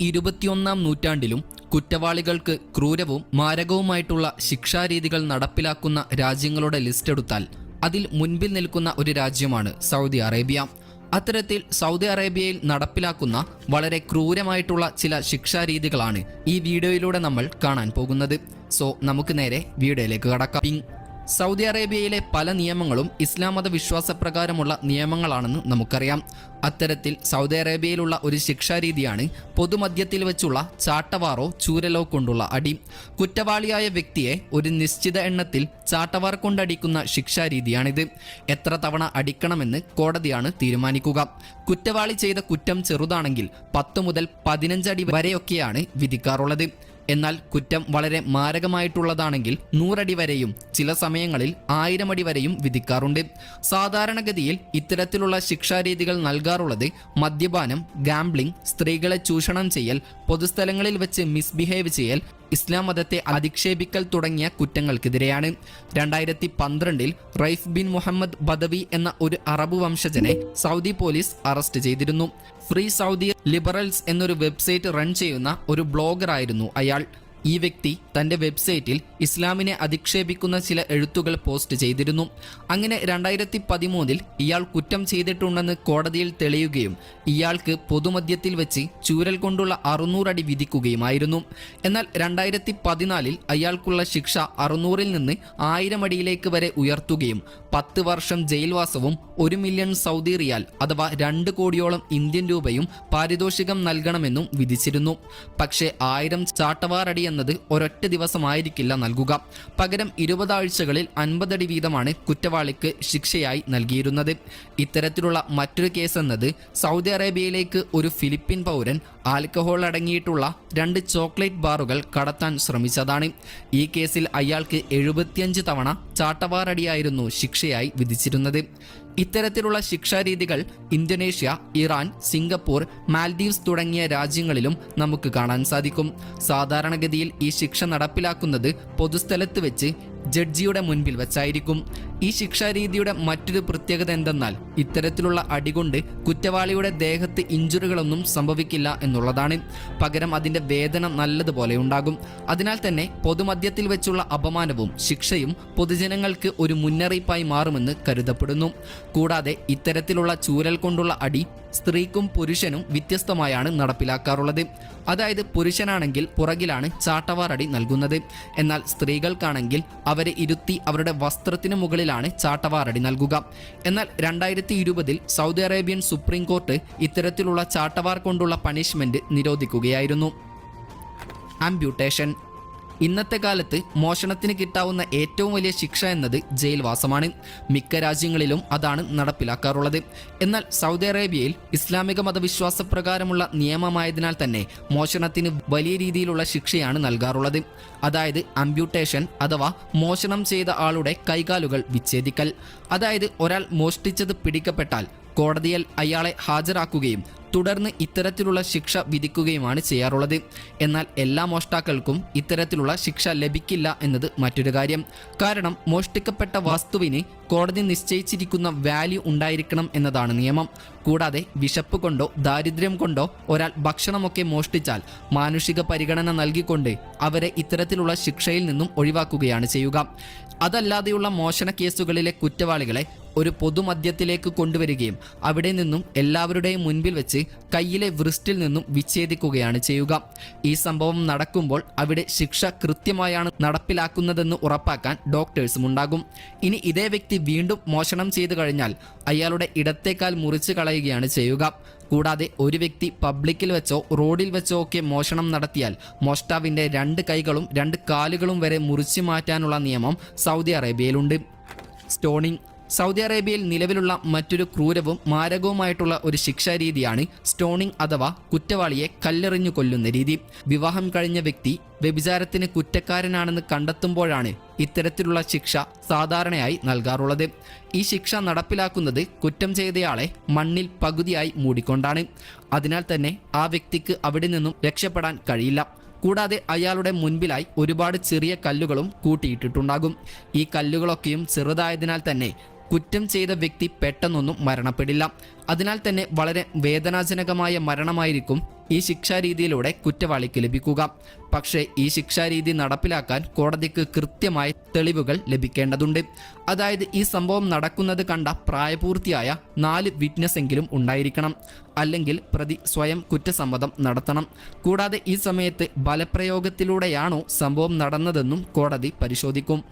ഇരുപത്തിയൊന്നാം നൂറ്റാണ്ടിലും കുറ്റവാളികൾക്ക് ക്രൂരവും മാരകവുമായിട്ടുള്ള ശിക്ഷാരീതികൾ നടപ്പിലാക്കുന്ന രാജ്യങ്ങളുടെ ലിസ്റ്റ് എടുത്താൽ അതിൽ മുൻപിൽ നിൽക്കുന്ന ഒരു രാജ്യമാണ് സൗദി അറേബ്യ. അത്തരത്തിൽ സൗദി അറേബ്യയിൽ നടപ്പിലാക്കുന്ന വളരെ ക്രൂരമായിട്ടുള്ള ചില ശിക്ഷാരീതികളാണ് ഈ വീഡിയോയിലൂടെ നമ്മൾ കാണാൻ പോകുന്നത്. സോ നമുക്ക് നേരെ വീഡിയോയിലേക്ക് കടക്കാം. സൗദി അറേബ്യയിലെ പല നിയമങ്ങളും ഇസ്ലാം മത വിശ്വാസപ്രകാരമുള്ള നിയമങ്ങളാണെന്ന് നമുക്കറിയാം. അത്തരത്തിൽ സൗദി അറേബ്യയിലുള്ള ഒരു ശിക്ഷാരീതിയാണ് പൊതുമധ്യത്തിൽ വെച്ചുള്ള ചാട്ടവാറോ ചൂരലോ കൊണ്ടുള്ള അടി. കുറ്റവാളിയായ വ്യക്തിയെ ഒരു നിശ്ചിത എണ്ണത്തിൽ ചാട്ടവാർ കൊണ്ടടിക്കുന്ന ശിക്ഷാരീതിയാണിത്. എത്ര തവണ അടിക്കണമെന്ന് കോടതിയാണ് തീരുമാനിക്കുക. കുറ്റവാളി ചെയ്ത കുറ്റം ചെറുതാണെങ്കിൽ പത്ത് മുതൽ പതിനഞ്ചടി വരെയൊക്കെയാണ് വിധിക്കാറുള്ളത്. എന്നാൽ കുറ്റം വളരെ മാരകമായിട്ടുള്ളതാണെങ്കിൽ നൂറടി വരെയും ചില സമയങ്ങളിൽ ആയിരം അടി വരെയും വിധിക്കാറുണ്ട്. സാധാരണഗതിയിൽ ഇത്തരത്തിലുള്ള ശിക്ഷാരീതികൾ നൽകാറുള്ളത് മദ്യപാനം ഗാംബ്ലിംഗ് സ്ത്രീകളെ ചൂഷണം ചെയ്യൽ പൊതുസ്ഥലങ്ങളിൽ വെച്ച് മിസ്ബിഹേവ് ചെയ്യൽ ഇസ്ലാം മതത്തെ അധിക്ഷേപിക്കൽ തുടങ്ങിയ കുറ്റങ്ങൾക്കെതിരെയാണ്. രണ്ടായിരത്തി പന്ത്രണ്ടിൽ റൈഫ് ബിൻ മുഹമ്മദ് ബദവി എന്ന ഒരു അറബ് വംശജനെ സൗദി പോലീസ് അറസ്റ്റ് ചെയ്തിരുന്നു. ഫ്രീ സൗദി ലിബറൽസ് എന്നൊരു വെബ്സൈറ്റ് റൺ ചെയ്യുന്ന ഒരു ബ്ലോഗറായിരുന്നു അയാൾ. ഈ വ്യക്തി തന്റെ വെബ്സൈറ്റിൽ ഇസ്ലാമിനെ അധിക്ഷേപിക്കുന്ന ചില എഴുത്തുകൾ പോസ്റ്റ് ചെയ്തിരുന്നു. അങ്ങനെ രണ്ടായിരത്തി പതിമൂന്നിൽ ഇയാൾ കുറ്റം ചെയ്തിട്ടുണ്ടെന്ന് കോടതിയിൽ തെളിയുകയും ഇയാൾക്ക് പൊതുമധ്യത്തിൽ വെച്ച് ചൂരൽ കൊണ്ടുള്ള അറുന്നൂറടി വിധിക്കുകയുമായിരുന്നു. എന്നാൽ രണ്ടായിരത്തി പതിനാലിൽ അയാൾക്കുള്ള ശിക്ഷ അറുന്നൂറിൽ നിന്ന് ആയിരം അടിയിലേക്ക് വരെ ഉയർത്തുകയും പത്ത് വർഷം ജയിൽവാസവും ഒരു മില്യൺ സൗദി റിയാൽ അഥവാ രണ്ട് കോടിയോളം ഇന്ത്യൻ രൂപയും പാരിതോഷികം നൽകണമെന്നും വിധിച്ചിരുന്നു. പക്ഷേ ആയിരം ചാട്ടവാറടി എന്നത് ഒരൊറ്റ ദിവസമായിരിക്കില്ല നൽകുക. പകരം ഇരുപതാഴ്ചകളിൽ അൻപതടി വീതമാണ് കുറ്റവാളിക്ക് ശിക്ഷയായി നൽകിയിരുന്നത്. ഇത്തരത്തിലുള്ള മറ്റൊരു കേസ് എന്നത് സൗദി അറേബ്യയിലേക്ക് ഒരു ഫിലിപ്പീൻ പൗരൻ ആൽക്കഹോൾ അടങ്ങിയിട്ടുള്ള രണ്ട് ചോക്ലേറ്റ് ബാറുകൾ കടത്താൻ ശ്രമിച്ചതാണ്. ഈ കേസിൽ അയാൾക്ക് എഴുപത്തിയഞ്ച് തവണ ചാട്ടവാറടിയായിരുന്നു ശിക്ഷയായി വിധിച്ചിരുന്നത്. ഇത്തരത്തിലുള്ള ശിക്ഷാരീതികൾ ഇന്തോനേഷ്യ ഇറാൻ സിംഗപ്പൂർ മാൽദീവ്സ് തുടങ്ങിയ രാജ്യങ്ങളിലും നമുക്ക് കാണാൻ സാധിക്കും. സാധാരണഗതിയിൽ ഈ ശിക്ഷ നടപ്പിലാക്കുന്നത് പൊതുസ്ഥലത്ത് വെച്ച് ജഡ്ജിയുടെ മുൻപിൽ വെച്ചായിരിക്കും. ഈ ശിക്ഷാരീതിയുടെ മറ്റൊരു പ്രത്യേകത എന്തെന്നാൽ ഇത്തരത്തിലുള്ള അടികൊണ്ട് കുറ്റവാളിയുടെ ദേഹത്ത് ഇഞ്ചുറികളൊന്നും സംഭവിക്കില്ല എന്നുള്ളതാണ്. പകരം അതിന്റെ വേദന നല്ലതുപോലെ ഉണ്ടാകും. അതിനാൽ തന്നെ പൊതുമധ്യത്തിൽ വെച്ചുള്ള അപമാനവും ശിക്ഷയും പൊതുജനങ്ങൾക്ക് ഒരു മുന്നറിയിപ്പായി മാറുമെന്ന് കരുതപ്പെടുന്നു. കൂടാതെ ഇത്തരത്തിലുള്ള ചൂരൽ കൊണ്ടുള്ള അടി സ്ത്രീക്കും പുരുഷനും വ്യത്യസ്തമായാണ് നടപ്പിലാക്കാറുള്ളത്. അതായത് പുരുഷനാണെങ്കിൽ പുറകിലാണ് ചാട്ടവാറടി നൽകുന്നത്. എന്നാൽ സ്ത്രീകൾക്കാണെങ്കിൽ അവരെ ഇരുത്തി അവരുടെ വസ്ത്രത്തിനു മുകളിലാണ് ചാട്ടവാറടി നൽകുക. എന്നാൽ രണ്ടായിരത്തി ഇരുപതിൽ സൗദി അറേബ്യൻ സുപ്രീം കോർട്ട് ഇത്തരത്തിലുള്ള ചാട്ടവാർ കൊണ്ടുള്ള പണിഷ്മെന്റ് നിരോധിക്കുകയായിരുന്നു. ആംബ്യൂട്ടേഷൻ ഇന്നത്തെ കാലത്ത് മോഷണത്തിന് കിട്ടാവുന്ന ഏറ്റവും വലിയ ശിക്ഷ എന്നത് ജയിൽവാസമാണ്. മിക്ക രാജ്യങ്ങളിലും അതാണ് നടപ്പിലാക്കാറുള്ളത്. എന്നാൽ സൗദി അറേബ്യയിൽ ഇസ്ലാമിക മതവിശ്വാസ പ്രകാരമുള്ള നിയമമായതിനാൽ തന്നെ മോഷണത്തിന് വലിയ രീതിയിലുള്ള ശിക്ഷയാണ് നൽകാറുള്ളത്. അതായത് അമ്പ്യൂട്ടേഷൻ അഥവാ മോഷണം ചെയ്ത ആളുടെ കൈകാലുകൾ വിച്ഛേദിക്കൽ. അതായത് ഒരാൾ മോഷ്ടിച്ചത് പിടിക്കപ്പെട്ടാൽ കോടതിയിൽ അയാളെ ഹാജരാക്കുകയും തുടർന്ന് ഇത്തരത്തിലുള്ള ശിക്ഷ വിധിക്കുകയുമാണ് ചെയ്യാറുള്ളത്. എന്നാൽ എല്ലാ മോഷ്ടാക്കൾക്കും ഇത്തരത്തിലുള്ള ശിക്ഷ ലഭിക്കില്ല എന്നത് മറ്റൊരു കാര്യം. കാരണം മോഷ്ടിക്കപ്പെട്ട വസ്തുവിന് കോടതി നിശ്ചയിച്ചിരിക്കുന്ന വാല്യൂ ഉണ്ടായിരിക്കണം എന്നതാണ് നിയമം. കൂടാതെ വിശപ്പ് കൊണ്ടോ ദാരിദ്ര്യം കൊണ്ടോ ഒരാൾ ഭക്ഷണമൊക്കെ മോഷ്ടിച്ചാൽ മാനുഷിക പരിഗണന നൽകിക്കൊണ്ട് അവരെ ഇത്തരത്തിലുള്ള ശിക്ഷയിൽ നിന്നും ഒഴിവാക്കുകയാണ് ചെയ്യുക. അതല്ലാതെയുള്ള മോഷണ കേസുകളിലെ കുറ്റവാളികളെ ഒരു പൊതുമധ്യത്തിലേക്ക് കൊണ്ടുവരികയും അവിടെ നിന്നും എല്ലാവരുടെയും മുൻപിൽ വെച്ച് കയ്യിലെ വൃസ്റ്റിൽ നിന്നും വിച്ഛേദിക്കുകയാണ് ചെയ്യുക. ഈ സംഭവം നടക്കുമ്പോൾ അവിടെ ശിക്ഷ കൃത്യമായാണ് നടപ്പിലാക്കുന്നതെന്ന് ഉറപ്പാക്കാൻ ഡോക്ടേഴ്സും ഉണ്ടാകും. ഇനി ഇതേ വ്യക്തി വീണ്ടും മോഷണം ചെയ്തു കഴിഞ്ഞാൽ അയാളുടെ ഇടത്തേക്കാൽ മുറിച്ചു കളയുകയാണ് ചെയ്യുക. കൂടാതെ ഒരു വ്യക്തി പബ്ലിക്കിൽ വെച്ചോ റോഡിൽ വെച്ചോ ഒക്കെ മോഷണം നടത്തിയാൽ മോഷ്ടാവിന്റെ രണ്ട് കൈകളും രണ്ട് കാലുകളും വരെ മുറിച്ചു മാറ്റാനുള്ള നിയമം സൗദി അറേബ്യയിലുണ്ട്. സ്റ്റോണിംഗ് സൗദി അറേബ്യയിൽ നിലവിലുള്ള മറ്റൊരു ക്രൂരവും മാരകവുമായിട്ടുള്ള ഒരു ശിക്ഷാരീതിയാണ് സ്റ്റോണിംഗ് അഥവാ കുറ്റവാളിയെ കല്ലെറിഞ്ഞു കൊല്ലുന്ന രീതി. വിവാഹം കഴിഞ്ഞ വ്യക്തി വ്യഭിചാരത്തിന് കുറ്റക്കാരനാണെന്ന് കണ്ടെത്തുമ്പോഴാണ് ഇത്തരത്തിലുള്ള ശിക്ഷ സാധാരണയായി നൽകാറുള്ളത്. ഈ ശിക്ഷ നടപ്പിലാക്കുന്നത് കുറ്റം ചെയ്തയാളെ മണ്ണിൽ പകുതിയായി മൂടിക്കൊണ്ടാണ്. അതിനാൽ തന്നെ ആ വ്യക്തിക്ക് അവിടെ നിന്നും രക്ഷപ്പെടാൻ കഴിയില്ല. കൂടാതെ അയാളുടെ മുൻപിലായി ഒരുപാട് ചെറിയ കല്ലുകളും കൂട്ടിയിട്ടിട്ടുണ്ടാകും. ഈ കല്ലുകളൊക്കെയും ചെറുതായതിനാൽ തന്നെ കുറ്റം ചെയ്ത വ്യക്തി പെട്ടെന്നൊന്നും മരണപ്പെടില്ല. അതിനാൽ തന്നെ വളരെ വേദനാജനകമായ മരണമായിരിക്കും ഈ ശിക്ഷാരീതിയിലൂടെ കുറ്റവാളിക്ക് ലഭിക്കുക. പക്ഷേ ഈ ശിക്ഷാരീതി നടപ്പിലാക്കാൻ കോടതിക്ക് കൃത്യമായ തെളിവുകൾ ലഭിക്കേണ്ടതുണ്ട്. അതായത് ഈ സംഭവം നടക്കുന്നത് കണ്ട പ്രായപൂർത്തിയായ നാല് വിറ്റ്നസ് എങ്കിലും ഉണ്ടായിരിക്കണം. അല്ലെങ്കിൽ പ്രതി സ്വയം കുറ്റസമ്മതം നടത്തണം. കൂടാതെ ഈ സമയത്ത് ബലപ്രയോഗത്തിലൂടെയാണോ സംഭവം നടന്നതെന്നും കോടതി പരിശോധിക്കും.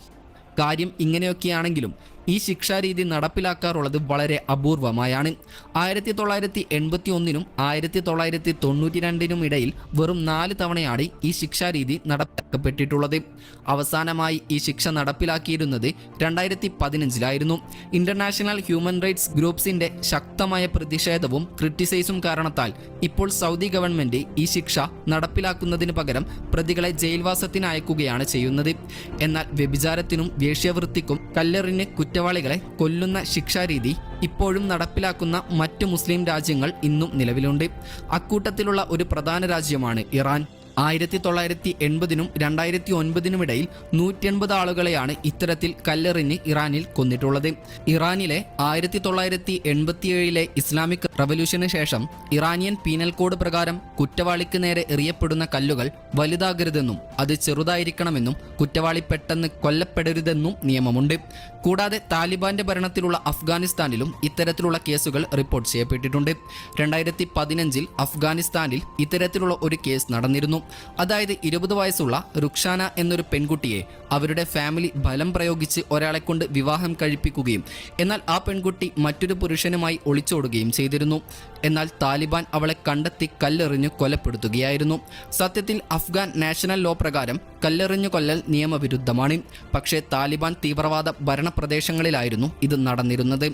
കാര്യം ഇങ്ങനെയൊക്കെയാണെങ്കിലും ഈ ശിക്ഷാരീതി നടപ്പിലാക്കാറുള്ളത് വളരെ അപൂർവമായാണ്. ആയിരത്തി തൊള്ളായിരത്തി എൺപത്തി ഒന്നിനും ആയിരത്തി തൊള്ളായിരത്തി തൊണ്ണൂറ്റി രണ്ടിനും ഇടയിൽ വെറും നാല് തവണയാണ് ഈ ശിക്ഷാരീതി നടപ്പാക്കപ്പെട്ടിട്ടുള്ളത് അവസാനമായി ഈ ശിക്ഷ നടപ്പിലാക്കിയിരുന്നത് രണ്ടായിരത്തി പതിനഞ്ചിലായിരുന്നു ഇന്റർനാഷണൽ ഹ്യൂമൻ റൈറ്റ്സ് ഗ്രൂപ്പ്സിന്റെ ശക്തമായ പ്രതിഷേധവും ക്രിട്ടിസൈസും കാരണത്താൽ ഇപ്പോൾ സൗദി ഗവൺമെന്റ് ഈ ശിക്ഷ നടപ്പിലാക്കുന്നതിന് പകരം പ്രതികളെ ജയിൽവാസത്തിന് അയക്കുകയാണ് ചെയ്യുന്നത്. എന്നാൽ വ്യഭിചാരത്തിനും വേശ്യവൃത്തിക്കും കല്ലെറിന് കുറ്റവാളികളെ കൊല്ലുന്ന ശിക്ഷാരീതി ഇപ്പോഴും നടപ്പിലാക്കുന്ന മറ്റ് മുസ്ലിം രാജ്യങ്ങൾ ഇന്നും നിലവിലുണ്ട്. അക്കൂട്ടത്തിലുള്ള ഒരു പ്രധാന രാജ്യമാണ് ഇറാൻ. ആയിരത്തി തൊള്ളായിരത്തി എൺപതിനും രണ്ടായിരത്തി ഒൻപതിനുമിടയിൽ നൂറ്റി എൺപത് ആളുകളെയാണ് ഇത്തരത്തിൽ കല്ലെറിഞ്ഞ് ഇറാനിൽ കൊന്നിട്ടുള്ളത്. ഇറാനിലെ ആയിരത്തി തൊള്ളായിരത്തി എൺപത്തിയേഴിലെ ഇസ്ലാമിക് റവല്യൂഷന് ശേഷം ഇറാനിയൻ പീനൽ കോഡ് പ്രകാരം കുറ്റവാളിക്ക് നേരെ എറിയപ്പെടുന്ന കല്ലുകൾ വലുതാകരുതെന്നും അത് ചെറുതായിരിക്കണമെന്നും കുറ്റവാളി പെട്ടെന്ന് കൊല്ലപ്പെടരുതെന്നും നിയമമുണ്ട്. കൂടാതെ താലിബാന്റെ ഭരണത്തിലുള്ള അഫ്ഗാനിസ്ഥാനിലും ഇത്തരത്തിലുള്ള കേസുകൾ റിപ്പോർട്ട് ചെയ്യപ്പെട്ടിട്ടുണ്ട്. രണ്ടായിരത്തി പതിനഞ്ചിൽ അഫ്ഗാനിസ്ഥാനിൽ ഇത്തരത്തിലുള്ള ഒരു കേസ് നടന്നിരുന്നു. അതായത് ഇരുപത് വയസ്സുള്ള റുക്ഷാന എന്നൊരു പെൺകുട്ടിയെ അവരുടെ ഫാമിലി ബലം പ്രയോഗിച്ച് ഒരാളെ കൊണ്ട് വിവാഹം കഴിപ്പിക്കുകയും എന്നാൽ ആ പെൺകുട്ടി മറ്റൊരു പുരുഷനുമായി ഒളിച്ചോടുകയും ചെയ്തിരുന്നു. എന്നാൽ താലിബാൻ അവളെ കണ്ടെത്തി കല്ലെറിഞ്ഞു കൊലപ്പെടുത്തുകയായിരുന്നു. സത്യത്തിൽ അഫ്ഗാൻ നാഷണൽ ലോ പ്രകാരം കല്ലെറിഞ്ഞു കൊല്ലൽ നിയമവിരുദ്ധമാണ്. പക്ഷേ താലിബാൻ തീവ്രവാദ ഭരണപ്രദേശങ്ങളിലായിരുന്നു ഇത് നടന്നിരുന്നത്.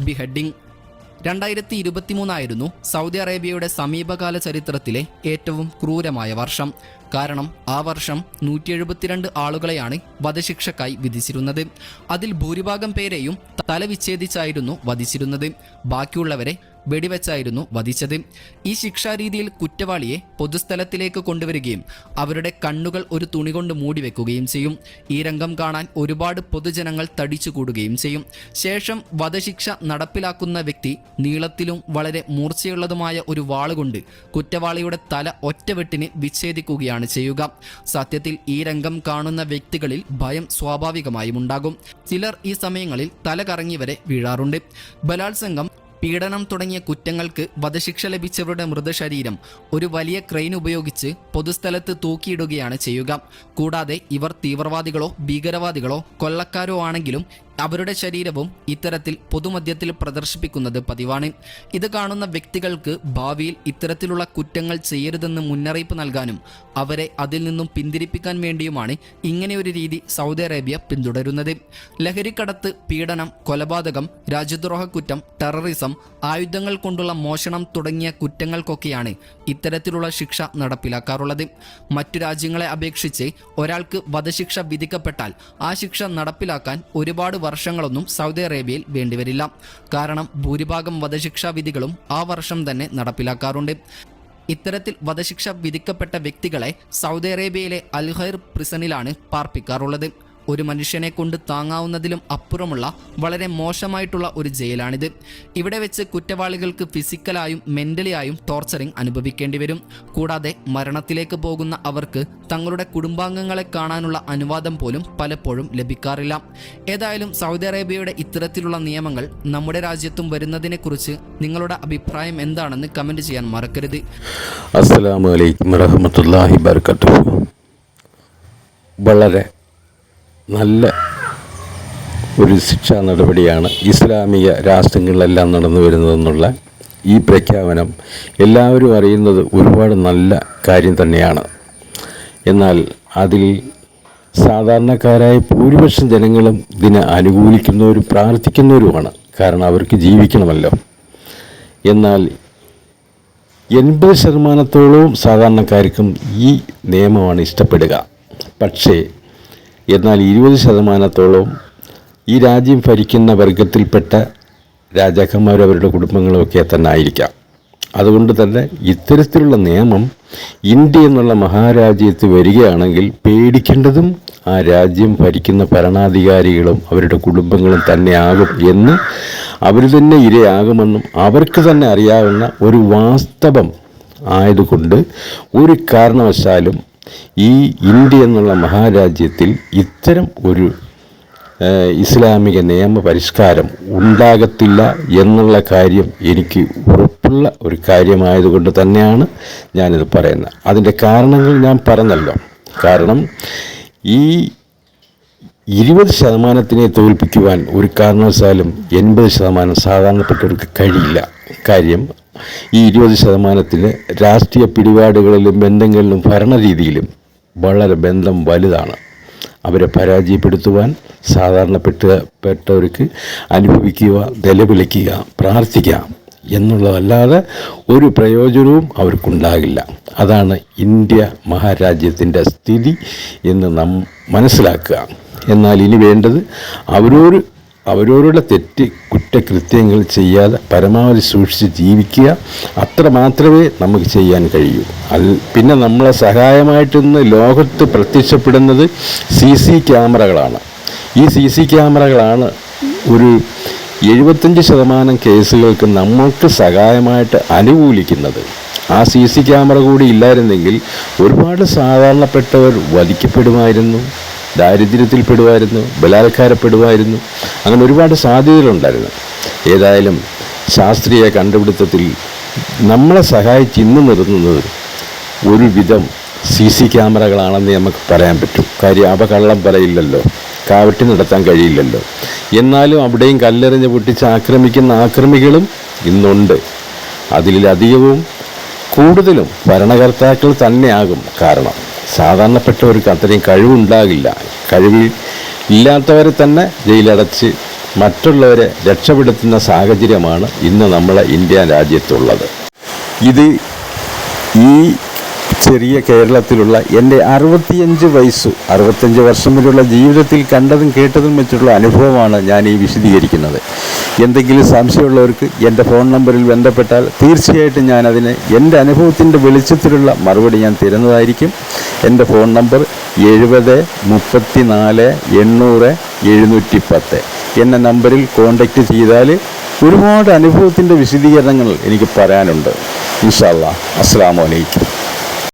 ബിഹെഡിംഗ് രണ്ടായിരത്തി ഇരുപത്തിമൂന്നായിരുന്നു സൗദി അറേബ്യയുടെ സമീപകാല ചരിത്രത്തിലെ ഏറ്റവും ക്രൂരമായ വർഷം. കാരണം ആ വർഷം നൂറ്റി എഴുപത്തിരണ്ട് ആളുകളെയാണ് വധശിക്ഷക്കായി വിധിച്ചിരുന്നത്. അതിൽ ഭൂരിഭാഗം പേരെയും തല വിച്ഛേദിച്ചായിരുന്നു വധിച്ചിരുന്നത്. ബാക്കിയുള്ളവരെ വെടിവെച്ചായിരുന്നു വധിച്ചത്. ഈ ശിക്ഷാരീതിയിൽ കുറ്റവാളിയെ പൊതുസ്ഥലത്തിലേക്ക് കൊണ്ടുവരികയും അവരുടെ കണ്ണുകൾ ഒരു തുണി കൊണ്ട് മൂടി വെക്കുകയും ചെയ്യും. ഈ രംഗം കാണാൻ ഒരുപാട് പൊതുജനങ്ങൾ തടിച്ചുകൂടുകയും ചെയ്യും. ശേഷം വധശിക്ഷ നടപ്പിലാക്കുന്ന വ്യക്തി നീളത്തിലും വളരെ മൂർച്ചയുള്ളതുമായ ഒരു വാളുകൊണ്ട് കുറ്റവാളിയുടെ തല ഒറ്റവെട്ടിന് വിച്ഛേദിക്കുകയാണ് ചെയ്യുക. സത്യത്തിൽ ഈ രംഗം കാണുന്ന വ്യക്തികളിൽ ഭയം സ്വാഭാവികമായും ഉണ്ടാകും. ചിലർ ഈ സമയങ്ങളിൽ തല കറങ്ങി വരെ വീഴാറുണ്ട്. ബലാത്സംഗം പീഡനം തുടങ്ങിയ കുറ്റങ്ങൾക്ക് വധശിക്ഷ ലഭിച്ചവരുടെ മൃതശരീരം ഒരു വലിയ ക്രെയിൻ ഉപയോഗിച്ച് പൊതുസ്ഥലത്ത് തൂക്കിയിടുകയാണ് ചെയ്യുക. കൂടാതെ ഇവർ തീവ്രവാദികളോ ഭീകരവാദികളോ കൊള്ളക്കാരോ ആണെങ്കിലും അവരുടെ ശരീരവും ഇത്തരത്തിൽ പൊതുമധ്യത്തിൽ പ്രദർശിപ്പിക്കുന്നത് പതിവാണ്. ഇത് കാണുന്ന വ്യക്തികൾക്ക് ഭാവിയിൽ ഇത്തരത്തിലുള്ള കുറ്റങ്ങൾ ചെയ്യരുതെന്ന് മുന്നറിയിപ്പ് നൽകാനും അവരെ അതിൽ നിന്നും പിന്തിരിപ്പിക്കാൻ വേണ്ടിയുമാണ് ഇങ്ങനെയൊരു രീതി സൗദി അറേബ്യ പിന്തുടരുന്നത്. ലഹരിക്കടത്ത് പീഡനം കൊലപാതകം രാജ്യദ്രോഹ കുറ്റം ടെററിസം ആയുധങ്ങൾ കൊണ്ടുള്ള മോഷണം തുടങ്ങിയ കുറ്റങ്ങൾക്കൊക്കെയാണ് ഇത്തരത്തിലുള്ള ശിക്ഷ നടപ്പിലാക്കാറുള്ളത്. മറ്റു രാജ്യങ്ങളെ അപേക്ഷിച്ച് ഒരാൾക്ക് വധശിക്ഷ വിധിക്കപ്പെട്ടാൽ ആ ശിക്ഷ നടപ്പിലാക്കാൻ ഒരുപാട് വർഷങ്ങളൊന്നും സൗദി അറേബ്യയിൽ വേണ്ടിവരില്ല. കാരണം ഭൂരിഭാഗം വധശിക്ഷാ വിധികളും ആ വർഷം തന്നെ നടപ്പിലാക്കാറുണ്ട്. ഇത്തരത്തിൽ വധശിക്ഷ വിധിക്കപ്പെട്ട വ്യക്തികളെ സൗദി അറേബ്യയിലെ അൽഹൈർ പ്രിസണിലാണ് പാർപ്പിക്കാറുള്ളത്. ഒരു മനുഷ്യനെ കൊണ്ട് താങ്ങാവുന്നതിലും അപ്പുറമുള്ള വളരെ മോശമായിട്ടുള്ള ഒരു ജയിലാണിത്. ഇവിടെ വെച്ച് കുറ്റവാളികൾക്ക് ഫിസിക്കലായും മെന്റലിയായും ടോർച്ചറിംഗ് അനുഭവിക്കേണ്ടി വരും. കൂടാതെ മരണത്തിലേക്ക് പോകുന്ന അവർക്ക് തങ്ങളുടെ കുടുംബാംഗങ്ങളെ കാണാനുള്ള അനുവാദം പോലും പലപ്പോഴും ലഭിക്കാറില്ല. ഏതായാലും സൗദി അറേബ്യയുടെ ഇത്തരത്തിലുള്ള നിയമങ്ങൾ നമ്മുടെ രാജ്യത്തും വരുന്നതിനെക്കുറിച്ച് നിങ്ങളുടെ അഭിപ്രായം എന്താണെന്ന് കമന്റ് ചെയ്യാൻ മറക്കരുത്. അസ്സലാമു അലൈക്കും വറഹമത്തല്ലാഹി ബർക്കത്തു വളരെ നല്ല ഒരു ശിക്ഷാ നടപടിയാണ് ഇസ്ലാമിക രാഷ്ട്രങ്ങളിലെല്ലാം നടന്നു വരുന്നതെന്നുള്ള ഈ പ്രഖ്യാപനം എല്ലാവരും അറിയുന്നത് ഒരുപാട് നല്ല കാര്യം തന്നെയാണ്. എന്നാൽ അതിൽ സാധാരണക്കാരായ ഭൂരിപക്ഷം ജനങ്ങളും ഇതിനെ അനുകൂലിക്കുന്നവരും പ്രാർത്ഥിക്കുന്നവരുമാണ്. കാരണം അവർക്ക് ജീവിക്കണമല്ലോ. എന്നാൽ എൺപത് ശതമാനത്തോളവും സാധാരണക്കാർക്കും ഈ നിയമമാണ് ഇഷ്ടപ്പെടുക. പക്ഷേ എന്നാൽ ഇരുപത് ശതമാനത്തോളം ഈ രാജ്യം ഭരിക്കുന്ന വർഗത്തിൽപ്പെട്ട രാജാക്കന്മാരും അവരുടെ കുടുംബങ്ങളുമൊക്കെ തന്നെ ആയിരിക്കാം. അതുകൊണ്ട് തന്നെ ഇത്തരത്തിലുള്ള നിയമം ഇന്ത്യ എന്നുള്ള മഹാരാജ്യത്ത് വരികയാണെങ്കിൽ പേടിക്കേണ്ടതും ആ രാജ്യം ഭരിക്കുന്ന ഭരണാധികാരികളും അവരുടെ കുടുംബങ്ങളും തന്നെയാകും എന്ന് അവർ തന്നെ ഇരയാകുമെന്നും അവർക്ക് തന്നെ അറിയാവുന്ന ഒരു വാസ്തവം ആയതുകൊണ്ട് ഒരു കാരണവശാലും ഈ ഇന്ത്യ എന്നുള്ള മഹാരാജ്യത്തിൽ ഇത്തരം ഒരു ഇസ്ലാമിക നിയമ പരിഷ്കാരം ഉണ്ടാകത്തില്ല എന്നുള്ള കാര്യം എനിക്ക് ഉറപ്പുള്ള ഒരു കാര്യമായതുകൊണ്ട് തന്നെയാണ് ഞാനിത് പറയുന്നത്. അതിന്റെ കാരണങ്ങൾ ഞാൻ പറഞ്ഞല്ലോ. കാരണം ഈ ഇരുപത് ശതമാനത്തിനെ തോൽപ്പിക്കുവാൻ ഒരു കാരണവശാലും എൺപത് ശതമാനം സാധാരണപ്പെട്ടവർക്ക് കഴിയില്ല. കാര്യം ഈ ഇരുപത് ശതമാനത്തിൽ രാഷ്ട്രീയ പിടിപാടുകളിലും ബന്ധങ്ങളിലും ഭരണരീതിയിലും വളരെ ബന്ധം വലുതാണ്. അവരെ പരാജയപ്പെടുത്തുവാൻ സാധാരണപ്പെട്ട പെട്ടവർക്ക് അനുഭവിക്കുക നിലവിളിക്കുക പ്രാർത്ഥിക്കുക എന്നുള്ളതല്ലാതെ ഒരു പ്രയോജനവും അവർക്കുണ്ടാകില്ല. അതാണ് ഇന്ത്യ മഹാരാജ്യത്തിന്റെ സ്ഥിതി എന്ന് നാം മനസ്സിലാക്കുക. എന്നാൽ ഇനി വേണ്ടത് അവരോട് അവരോടുള്ള തെറ്റ് കുറ്റകൃത്യങ്ങൾ ചെയ്യാതെ പരമാവധി സൂക്ഷിച്ച് ജീവിക്കുക. അത്ര മാത്രമേ നമുക്ക് ചെയ്യാൻ കഴിയൂ. അത് പിന്നെ നമ്മളെ സഹായമായിട്ടിന്ന് ലോകത്ത് പ്രത്യക്ഷപ്പെടുന്നത് സി സി ക്യാമറകളാണ്. ഈ സി സി ക്യാമറകളാണ് ഒരു എഴുപത്തഞ്ച് ശതമാനം കേസുകൾക്ക് നമ്മൾക്ക് സഹായമായിട്ട് അനുകൂലിക്കുന്നത്. ആ സി സി ക്യാമറ കൂടി ഇല്ലായിരുന്നെങ്കിൽ ഒരുപാട് സാധാരണപ്പെട്ടവർ വധിക്കപ്പെടുമായിരുന്നു ദാരിദ്ര്യത്തിൽപ്പെടുമായിരുന്നു ബലാത്കാരപ്പെടുമായിരുന്നു. അങ്ങനെ ഒരുപാട് സാധ്യതകളുണ്ടായിരുന്നു. ഏതായാലും ശാസ്ത്രീയ കണ്ടുപിടുത്തത്തിൽ നമ്മളെ സഹായിച്ച് ഇന്ന് നിർത്തുന്നത് ഒരുവിധം സി സി ക്യാമറകളാണെന്ന് നമുക്ക് പറയാൻ പറ്റും. കാര്യം അവ കള്ളം പറയില്ലല്ലോ. കാവട്ടി നടത്താൻ കഴിയില്ലല്ലോ. എന്നാലും അവിടെയും കല്ലെറിഞ്ഞ് പൊട്ടിച്ച് ആക്രമിക്കുന്ന ആക്രമികളും ഇന്നുണ്ട്. അതിലധികവും കൂടുതലും ഭരണകർത്താക്കൾ തന്നെയാകും കാരണം. സാധാരണപ്പെട്ടവർക്ക് അത്രയും കഴിവുണ്ടാകില്ല. കഴിവ് ഇല്ലാത്തവരെ തന്നെ ജയിലടച്ച് മറ്റുള്ളവരെ രക്ഷപ്പെടുത്തുന്ന സാഹചര്യമാണ് ഇന്ന് നമ്മളെ ഇന്ത്യ രാജ്യത്തുള്ളത്. ഇത് ഈ ചെറിയ കേരളത്തിലുള്ള എന്റെ അറുപത്തിയഞ്ച് വയസ്സ് അറുപത്തഞ്ച് വർഷം വരെയുള്ള ജീവിതത്തിൽ കണ്ടതും കേട്ടതും വെച്ചിട്ടുള്ള അനുഭവമാണ് ഞാൻ ഈ വിശദീകരിക്കുന്നത്. എന്തെങ്കിലും സംശയമുള്ളവർക്ക് എന്റെ ഫോൺ നമ്പറിൽ ബന്ധപ്പെട്ടാൽ തീർച്ചയായിട്ടും ഞാൻ അതിന് എന്റെ അനുഭവത്തിന്റെ വെളിച്ചത്തിലുള്ള മറുപടി ഞാൻ തരുന്നതായിരിക്കും. എന്റെ ഫോൺ നമ്പർ എഴുപത് മുപ്പത്തി നാല് എണ്ണൂറ് എഴുന്നൂറ്റി പത്ത് എന്ന നമ്പറിൽ കോണ്ടാക്റ്റ് ചെയ്താൽ ഒരുപാട് അനുഭവത്തിന്റെ വിശദീകരണങ്ങൾ എനിക്ക് പറയാനുണ്ട്. ഇൻഷാല്ലാ അസ്സാം വലൈക്കും